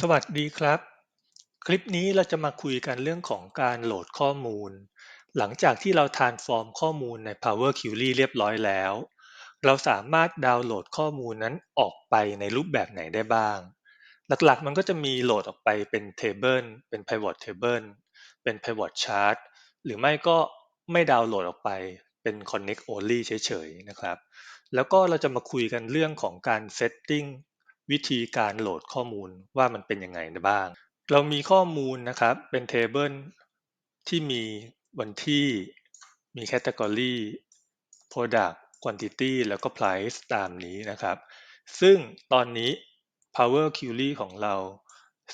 สวัสดีครับ คลิปนี้เราจะมาคุยกันเรื่องของการโหลดข้อมูล หลังจากที่เราทานฟอร์มข้อมูลใน Power Query เรียบร้อยแล้ว เราสามารถดาวน์โหลดข้อมูลนั้นออกไปในรูปแบบไหนได้บ้าง หลักๆ มันก็จะมีโหลดออกไปเป็น Table เป็น Pivot Table เป็น Pivot Chart หรือไม่ก็ไม่ดาวน์โหลดออกไปเป็น Connect Only เฉยๆนะครับ แล้วก็เราจะมาคุยกันเรื่องของการ Setting วิธีการโหลดข้อมูลว่ามันเป็นยังไงบ้าง เรามีข้อมูลนะครับเป็น Table ที่มีวันที่มี Category Product Quantity แล้วก็ Price ตามนี้นะครับ ซึ่งตอนนี้ Power Query ของเรา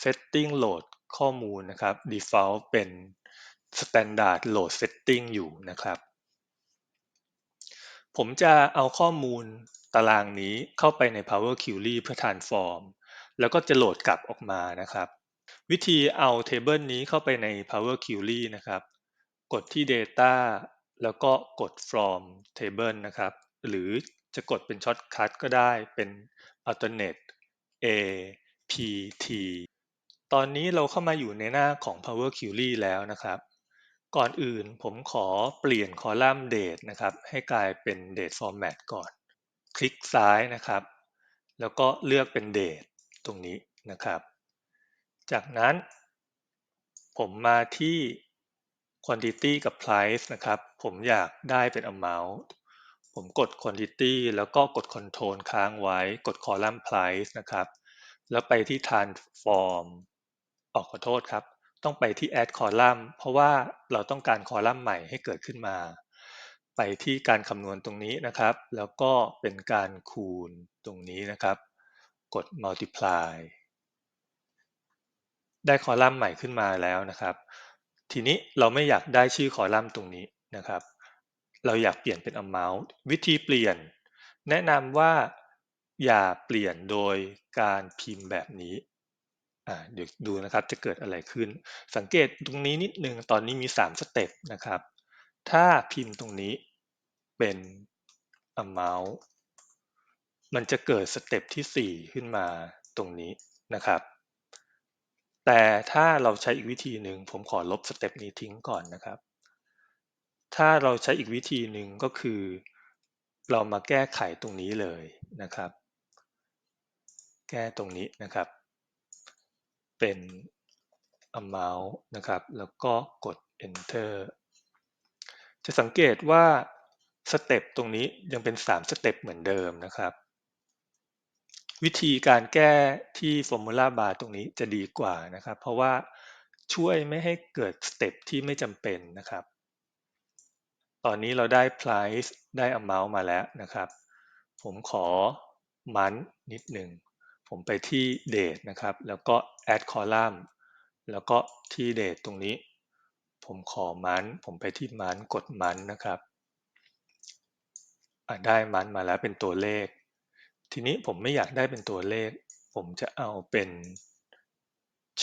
Setting Load ข้อมูลนะครับ Default เป็น Standard Load Setting อยู่นะครับ ผมจะเอาข้อมูล ตารางนี้เข้าไปใน Power Query เพื่อ transform แล้วก็จะโหลดกลับออกมานะครับ วิธีเอา Table นี้เข้าไปใน Power Query นะครับ กดที่ Data แล้วก็กด From Table นะครับ หรือจะกดเป็น Shortcut ก็ได้เป็น Alternate A P T ตอนนี้เราเข้ามาอยู่ในหน้าของ Power Query แล้วนะครับ ก่อนอื่นผมขอเปลี่ยนคอลัมน์ Date นะครับ ให้กลายเป็น Date Format ก่อน คลิกซ้ายนะครับ แล้วก็เลือกเป็น Date ตรงนี้นะครับ จากนั้น ผมมาที่ Quantity กับ Price นะครับ ผมอยากได้เป็น Amount ผมกด Quantity แล้วก็กด Control ค้างไว้ กด Column Price นะครับ แล้วไปที่ Transform ออกขอโทษครับ ต้องไปที่ Add Column เพราะว่าเราต้องการคอลัมน์ใหม่ให้เกิดขึ้นมา ไปที่การคำนวณตรงนี้นะครับ แล้วก็เป็นการคูณตรงนี้นะครับ กด Multiply ได้คอลัมน์ใหม่ขึ้นมาแล้วนะครับ ทีนี้เราไม่อยากได้ชื่อคอลัมน์ตรงนี้นะครับ เราอยากเปลี่ยนเป็น amount วิธีเปลี่ยน แนะนำว่าอย่าเปลี่ยนโดยการพิมพ์แบบนี้เดี๋ยวดูนะครับจะเกิดอะไรขึ้น สังเกตตรงนี้นิดนึงตอนนี้มี 3 สเต็ปนะครับ ถ้าพิมพ์ตรงนี้เป็น amount มันจะเกิดสเต็ปที่ 4 ขึ้นมาตรงนี้นะครับ แต่ถ้าเราใช้อีกวิธีหนึ่งผมขอลบสเต็ปนี้ทิ้งก่อนนะครับ ถ้าเราใช้อีกวิธีหนึ่งก็คือ เรามาแก้ไขตรงนี้เลยนะครับ แก้ตรงนี้นะครับ เป็น amount นะครับ แล้วก็กด enter จะสังเกตว่าสเต็ปตรงนี้ยังเป็น 3 สเต็ปเหมือนเดิมนะครับ วิธีการแก้ที่ formula bar ตรงนี้จะดีกว่านะครับ เพราะว่าช่วยไม่ให้เกิดสเต็ปที่ไม่จำเป็นนะครับ ตอนนี้เราได้ price ได้ amount มาแล้วนะครับ ผมขอมันนิดหนึ่ง ผมไปที่ date นะครับ แล้วก็ add column แล้วก็ที่ date ตรงนี้ ผมขอมันผมไปที่มันกดมันนะครับได้มันมาแล้วเป็นตัวเลข ทีนี้ผมไม่อยากได้เป็นตัวเลข ผมจะเอาเป็น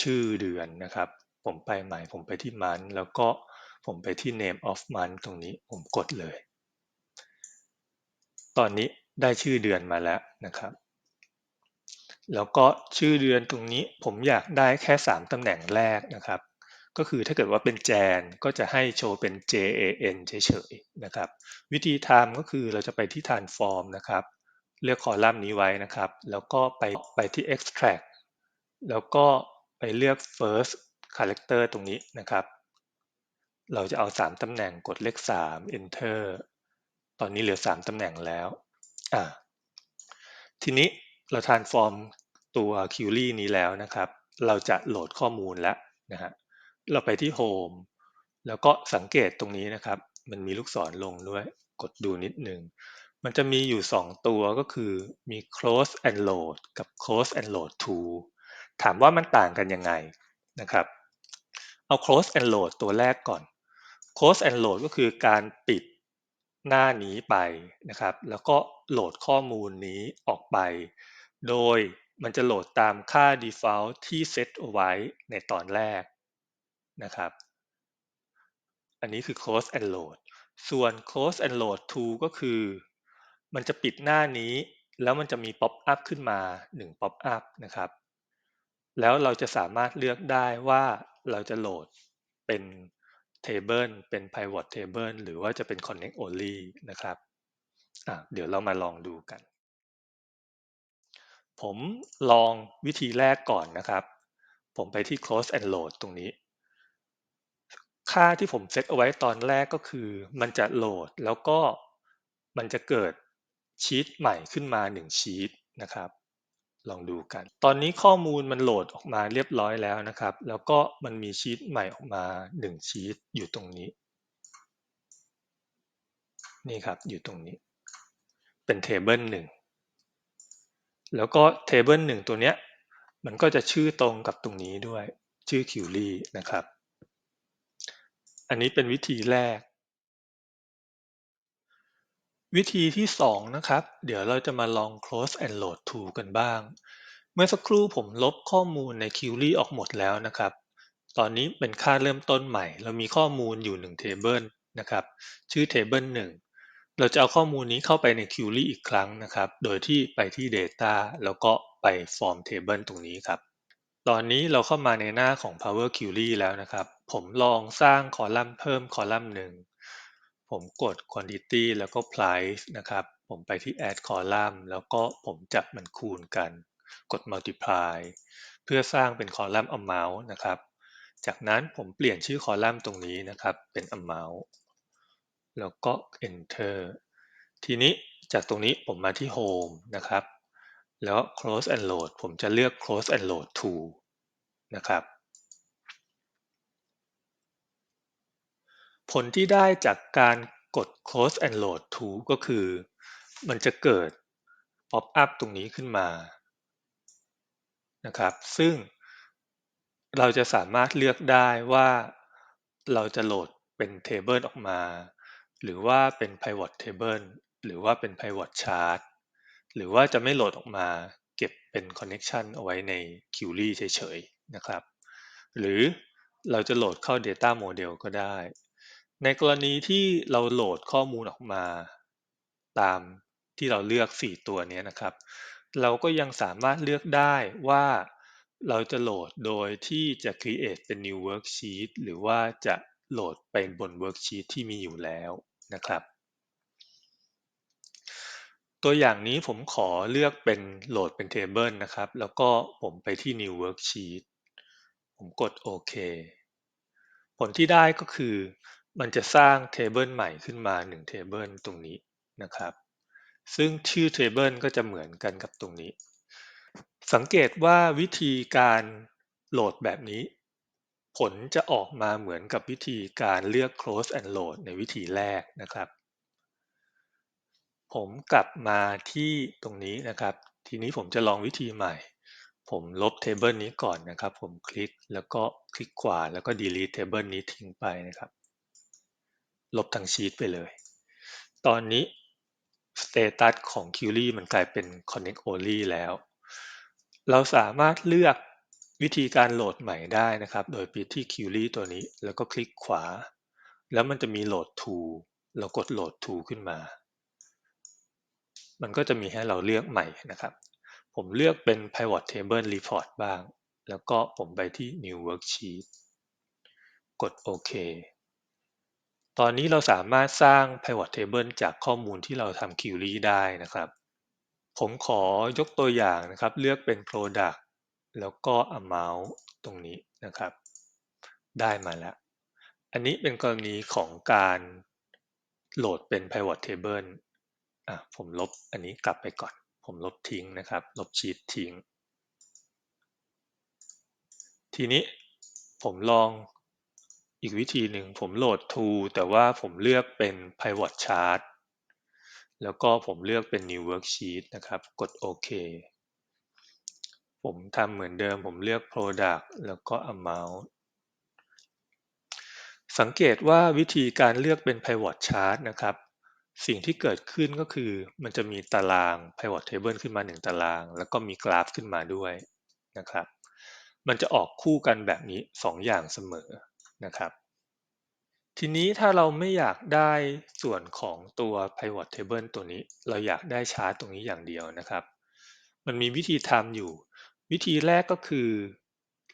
ชื่อเดือนนะครับ ผมไปใหม่ผมไปที่มันแล้วก็ผมไปที่ name of month ตรงนี้ผมกดเลย ตอนนี้ได้ชื่อเดือนมาแล้วนะครับ แล้วก็ชื่อเดือนตรงนี้ผมอยากได้แค่ 3ตำแหน่งแรกนะครับ ก็คือถ้าเกิดว่าเป็นแจนก็จะให้โชว์เป็น JAN เฉยๆนะครับ วิธีทำก็คือเราจะไปที่ transform นะครับ เลือกคอลัมน์นี้ไว้นะครับ แล้วก็ไปไปที่ extract แล้วก็ไปเลือก first character ตรงนี้นะครับ เราจะเอา 3ตำแหน่งกดเลข 3 enter ตอนนี้เหลือ 3ตำแหน่งแล้วอ่าทีนี้เรา transform ตัว query นี้แล้วนะครับ เราจะโหลดข้อมูลแล้วนะฮะ เราไปที่ home แล้วก็สังเกตตรงนี้นะครับ มันมีลูกศรลงด้วย กดดูนิดนึง มันจะมีอยู่ 2 ตัวก็คือมี close and load กับ close and load to ถามว่ามันต่างกันยังไงนะครับ เอา close and load ตัวแรกก่อน close and load ก็คือการปิดหน้านี้ไปนะครับ แล้วก็โหลดข้อมูลนี้ออกไป โดยมันจะโหลดตามค่า default ที่เซตเอาไว้ในตอนแรก นะครับ อันนี้คือ close and load ส่วน close and load to ก็คือ มันจะปิดหน้านี้ แล้วมันจะมี pop up ขึ้นมา 1 pop up นะครับ แล้วเราจะสามารถเลือกได้ว่าเราจะโหลดเป็น Table เป็น Pivot Table หรือว่าจะเป็น Connect Only นะครับ เดี๋ยวเรามาลองดูกัน ผมลองวิธีแรกก่อนนะครับ ผมไปที่ close and load ตรงนี้ ค่าที่ผมเซตเอาไว้ตอนแรกก็คือ มันจะโหลดแล้วก็มันจะเกิดชีตใหม่ขึ้นมา1ชีตนะครับ ลองดูกัน ตอนนี้ข้อมูลมันโหลดออกมาเรียบร้อยแล้วนะครับ แล้วก็มันมีชีตใหม่ออกมา1ชีตอยู่ตรงนี้ นี่ครับอยู่ตรงนี้ เป็นเทเบิลหนึ่งแล้วก็เทเบิลหนึ่งตัวเนี้ยมันก็จะชื่อตรงกับตรงนี้ด้วยชื่อคิวรี่นะครับ อันนี้เป็นวิธีแรก วิธีที่สองนะครับ เดี๋ยวเราจะมาลอง close and load to กันบ้าง เมื่อสักครู่ผมลบข้อมูลใน query ออกหมดแล้วนะครับ ตอนนี้เป็นค่าเริ่มต้นใหม่ เรามีข้อมูลอยู่1 table นะครับ ชื่อ table 1เราจะเอาข้อมูลนี้เข้าไปใน query อีกครั้งนะครับ โดยที่ไปที่ data แล้วก็ไป form table ตรงนี้ครับ ตอนนี้เราเข้ามาในหน้าของ Power Query แล้วนะครับ ผมลองสร้างคอลัมน์เพิ่มคอลัมน์หนึ่ง ผมกด quantity แล้วก็ price นะครับ ผมไปที่ add column แล้วก็ผมจับมันคูณกัน กด multiply เพื่อสร้างเป็นคอลัมน์ amount นะครับ จากนั้นผมเปลี่ยนชื่อคอลัมน์ตรงนี้นะครับ เป็น amount แล้วก็ enter ทีนี้จากตรงนี้ผมมาที่ home นะครับ แล้ว close and load ผมจะเลือก close and load to นะครับ ผลที่ได้จากการกด close and load to ก็คือ มันจะเกิด pop up ตรงนี้ขึ้นมานะครับ ซึ่งเราจะสามารถเลือกได้ว่าเราจะโหลดเป็น table ออกมา หรือว่าเป็น pivot table หรือว่าเป็น pivot chart หรือว่าจะไม่โหลดออกมาเก็บเป็น connection เอาไว้ใน query เฉยๆนะครับ หรือเราจะโหลดเข้า data model ก็ได้ ในกรณีที่เราโหลดข้อมูลออกมา ตามที่เราเลือก 4 ตัวนี้นะครับ เราก็ยังสามารถเลือกได้ว่าเราจะโหลดโดยที่จะ create เป็น new worksheet หรือว่าจะโหลดไปบน worksheet ที่มีอยู่แล้วนะครับ ตัวอย่างนี้ผมขอเลือกเป็นโหลดเป็น table นะครับ แล้วก็ผมไปที่ new worksheet ผมกดโอเค ผลที่ได้ก็คือ มันจะสร้าง table ใหม่ขึ้นมา1 table ตรงนี้นะครับ ซึ่งชื่อ table ก็จะเหมือนกันกับตรงนี้ สังเกตว่าวิธีการโหลดแบบนี้ ผลจะออกมาเหมือนกับวิธีการเลือก close and load ในวิธีแรกนะครับ ผมกลับมาที่ตรงนี้นะครับ ทีนี้ผมจะลองวิธีใหม่ ผมลบ table นี้ก่อนนะครับ ผมคลิกแล้วก็คลิกขวาแล้วก็ delete table นี้ทิ้งไปนะครับ ลบทั้งชีตไปเลย ตอนนี้ status ของ query มันกลายเป็น connect only แล้ว เราสามารถเลือกวิธีการโหลดใหม่ได้นะครับ โดยไปที่ query ตัวนี้ แล้วก็คลิกขวา แล้วมันจะมี load to เรากด load to ขึ้นมา มันก็จะมีให้เราเลือกใหม่นะครับ ผมเลือกเป็น pivot table report บ้าง แล้วก็ผมไปที่ new worksheet กดโอเคตอนนี้เราสามารถสร้าง pivot table จากข้อมูลที่เราทำ query ได้นะครับ ผมขอยกตัวอย่างนะครับ เลือกเป็น product แล้วก็ amount ตรงนี้นะครับ ได้มาแล้ว อันนี้เป็นกรณีของการโหลดเป็น pivot table อะผมลบอันนี้กลับไปก่อน ผมลบทิ้งนะครับ ลบชีตทิ้ง ทีนี้ผมลองอีกวิธีหนึ่งผมโหลด to แต่ว่าผมเลือกเป็น pivot chart แล้วก็ผมเลือกเป็น new worksheet นะครับ กดโอเคผมทำเหมือนเดิมผมเลือก product แล้วก็ amount สังเกตว่าวิธีการเลือกเป็น pivot chart นะครับ สิ่งที่เกิดขึ้นก็คือมันจะมีตาราง pivot table ขึ้นมา 1 ตาราง แล้วก็มีกราฟขึ้นมาด้วยนะครับ มันจะออกคู่กันแบบนี้ 2 อย่างเสมอนะครับ ทีนี้ถ้าเราไม่อยากได้ส่วนของตัว pivot table ตัวนี้ เราอยากได้ชาร์ตตรงนี้อย่างเดียวนะครับ มันมีวิธีทำอยู่ วิธีแรกก็คือ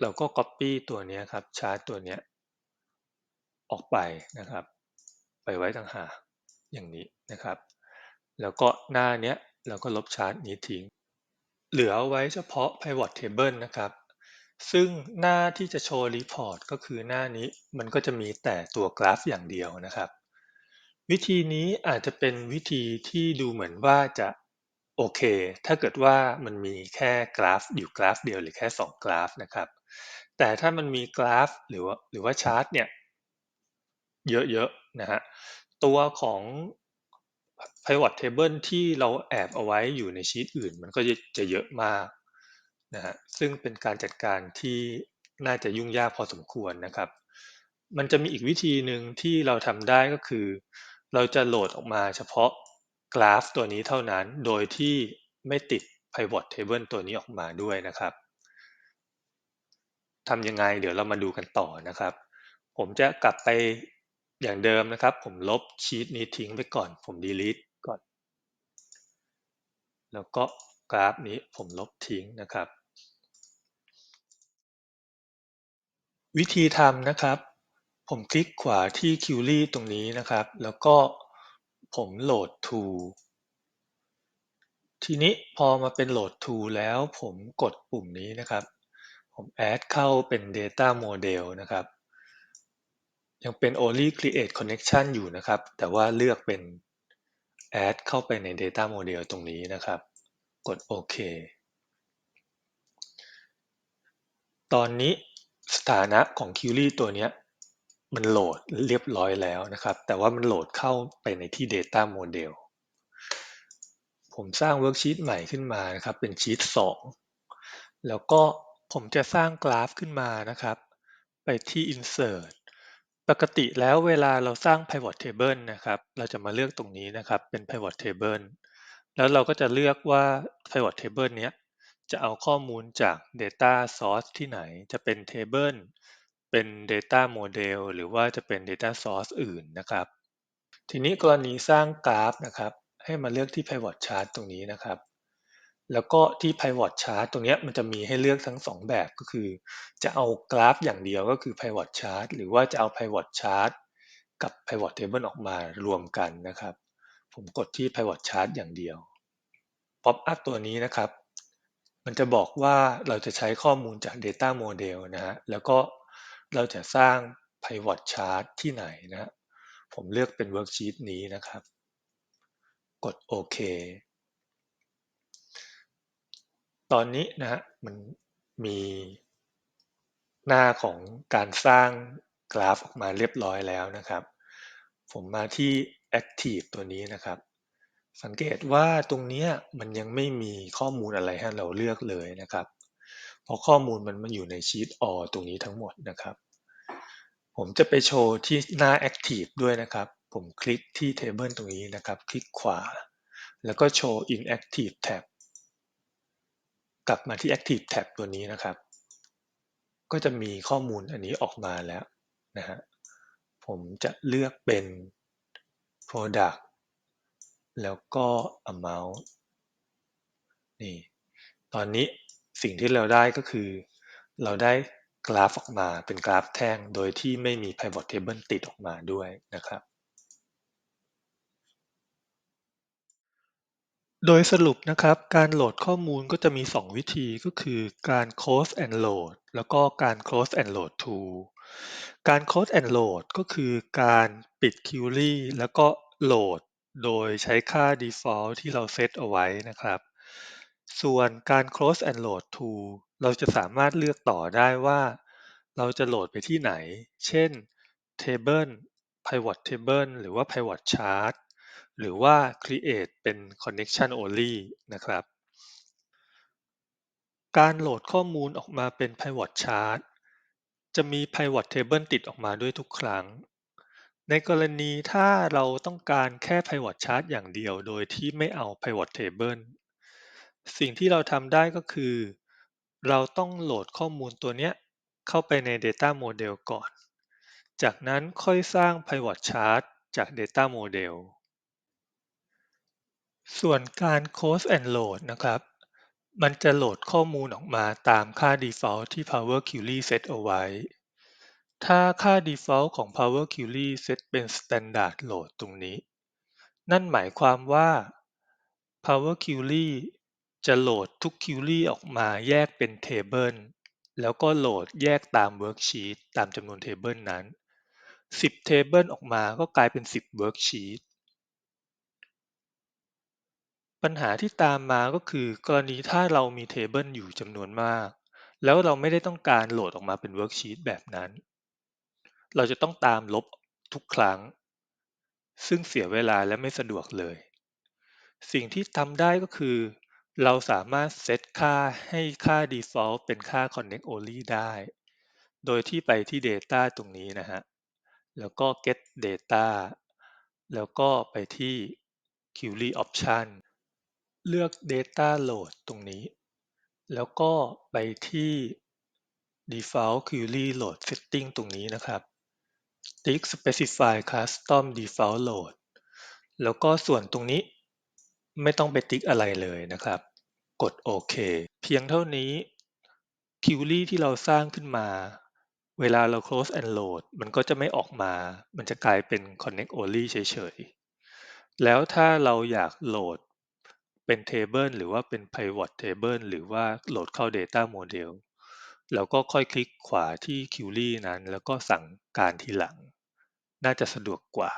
เราก็ Copy ตัวนี้ครับชาร์ตตัวนี้ออกไปนะครับ ไปไว้ต่างหาก อย่างนี้นะครับ แล้วก็หน้าเนี้ยเราก็ลบชาร์ตนี้ทิ้ง เหลืออาไว้เฉพาะ Pivot Table นะครับ ซึ่งหน้าที่จะโชว์ Report ก็คือหน้านี้มันก็จะมีแต่ตัวกราฟอย่างเดียวนะครับ วิธีนี้อาจจะเป็นวิธีที่ดูเหมือนว่าจะโอเค ถ้าเกิดว่ามันมีแค่กราฟอยู่กราฟเดียวหรือแค่สองกราฟนะครับ แต่ถ้ามันมีกราฟหรือว่าหรือว่าชาร์ตเนี่ยเยอะๆนะฮะ ตัวของ pivot table ที่เราแอบเอาไว้อยู่ในชีตอื่น มันก็จะจะเยอะมากนะฮะซึ่งเป็นการจัดการที่น่าจะยุ่งยากพอสมควรนะครับ มันจะมีอีกวิธีหนึ่งที่เราทำได้ก็คือ เราจะโหลดออกมาเฉพาะกราฟตัวนี้เท่านั้น โดยที่ไม่ติด pivot table ตัวนี้ออกมาด้วยนะครับทำยังไงเดี๋ยวเรามาดูกันต่อนะครับ ผมจะกลับไป อย่างเดิมนะครับ ผมลบชีตนี้ทิ้งไปก่อน ผม delete ก่อน แล้วก็กราฟนี้ผมลบทิ้งนะครับ วิธีทำนะครับ ผมคลิกขวาที่ Query ตรงนี้นะครับ แล้วก็ผมโหลด to ทีนี้พอมาเป็นโหลด to แล้วผมกดปุ่มนี้นะครับ ผม add เข้าเป็น data model นะครับ ยังเป็น only create connection อยู่นะครับ แต่ว่าเลือกเป็น add เข้าไปใน data model ตรงนี้นะครับ กดโอเคตอนนี้สถานะของ Query ตัวนี้มันโหลดเรียบร้อยแล้วนะครับ แต่ว่ามันโหลดเข้าไปในที่ data model ผมสร้างเวิร์กชีตใหม่ขึ้นมานะครับ เป็นชีต2 แล้วก็ผมจะสร้างกราฟขึ้นมานะครับ ไปที่ insert ปกติแล้วเวลาเราสร้าง pivot table นะครับ เราจะมาเลือกตรงนี้นะครับ เป็น pivot table แล้วเราก็จะเลือกว่า pivot table เนี้ยจะเอาข้อมูลจาก data source ที่ไหน จะเป็น table เป็น data model หรือว่าจะเป็น data source อื่นนะครับ ทีนี้กรณีสร้างกราฟนะครับ ให้มาเลือกที่ pivot chart ตรงนี้นะครับ แล้วก็ที่ pivot chart ตรงนี้มันจะมีให้เลือกทั้ง 2 แบบก็คือ จะเอากราฟอย่างเดียวก็คือ pivot chart หรือว่าจะเอา pivot chart กับ pivot table ออกมารวมกันนะครับ ผมกดที่ pivot chart อย่างเดียว pop up ตัวนี้นะครับ มันจะบอกว่าเราจะใช้ข้อมูลจาก data model นะฮะ แล้วก็เราจะสร้าง pivot chart ที่ไหนนะ ผมเลือกเป็น worksheet นี้นะครับ กดโอเค ตอนนี้นะฮะมันมีหน้าของการสร้างกราฟออกมาเรียบร้อยแล้วนะครับ ผมมาที่ active ตัวนี้นะครับ สังเกตว่าตรงนี้มันยังไม่มีข้อมูลอะไรให้เราเลือกเลยนะครับ เพราะข้อมูลมันมาอยู่ในชีต all ตรงนี้ทั้งหมดนะครับ ผมจะไปโชว์ที่หน้า active ด้วยนะครับ ผมคลิกที่ table ตรงนี้นะครับ คลิกขวา แล้วก็โชว์ inactive tab กลับมาที่ active tab ตัวนี้นะครับ ก็จะมีข้อมูลอันนี้ออกมาแล้วนะฮะ ผมจะเลือกเป็น product แล้วก็ amount นี่ ตอนนี้สิ่งที่เราได้ก็คือ เราได้กราฟออกมาเป็นกราฟแท่งโดยที่ไม่มี pivot table ติดออกมาด้วยนะครับ โดยสรุปนะครับ การโหลดข้อมูลก็จะมี 2 วิธีก็คือการ close and load แล้วก็การ close and load to การ close and load ก็คือการปิด query แล้วก็โหลดโดยใช้ค่า default ที่เราเซตเอาไว้นะครับ ส่วนการ close and load to เราจะสามารถเลือกต่อได้ว่า เราจะโหลดไปที่ไหน เช่น table pivot table หรือว่า pivot chart หรือว่า create เป็น connection only นะครับ การโหลดข้อมูลออกมาเป็น pivot chart จะมี pivot table ติดออกมาด้วยทุกครั้ง ในกรณีถ้าเราต้องการแค่ pivot chart อย่างเดียวโดยที่ไม่เอา pivot table สิ่งที่เราทำได้ก็คือ เราต้องโหลดข้อมูลตัวเนี้ยเข้าไปใน data model ก่อน จากนั้นค่อยสร้าง pivot chart จาก data model ส่วนการ close and load นะครับ มันจะโหลดข้อมูลออกมาตามค่า default ที่ Power Query เซตเอาไว้ ถ้าค่า default ของ Power Query เซตเป็น Standard Load ตรงนี้ นั่นหมายความว่า Power Query จะโหลดทุก Query ออกมาแยกเป็นเทเบิลแล้วก็โหลดแยกตาม Worksheet ตามจำนวนเทเบิลนั้น 10เทเบิลออกมาก็กลายเป็น 10 Worksheet ปัญหาที่ตามมาก็คือกรณีถ้าเรามีเทเบิลอยู่จำนวนมาก แล้วเราไม่ได้ต้องการโหลดออกมาเป็น Worksheet แบบนั้น เราจะต้องตามลบทุกครั้ง ซึ่งเสียเวลาและไม่สะดวกเลย สิ่งที่ทำได้ก็คือ เราสามารถเซตค่าให้ค่า default เป็นค่า connect only ได้ โดยที่ไปที่ data ตรงนี้นะฮะ แล้วก็ get data แล้วก็ไปที่ query option เลือก data load ตรงนี้ แล้วก็ไปที่ default query load setting ตรงนี้นะครับ ติ๊ก specify custom default load แล้วก็ส่วนตรงนี้ไม่ต้องไปติ๊กอะไรเลยนะครับ กดโอเคเพียงเท่านี้ Query ที่เราสร้างขึ้นมา เวลาเรา close and load มันก็จะไม่ออกมา มันจะกลายเป็น connect only เฉยๆ แล้วถ้าเราอยากโหลด เป็น table หรือว่าเป็น pivot table หรือว่าโหลดเข้า data model เราก็ค่อยคลิกขวาที่ Query นั้น แล้วก็สั่งการทีหลัง น่าจะสะดวกกว่า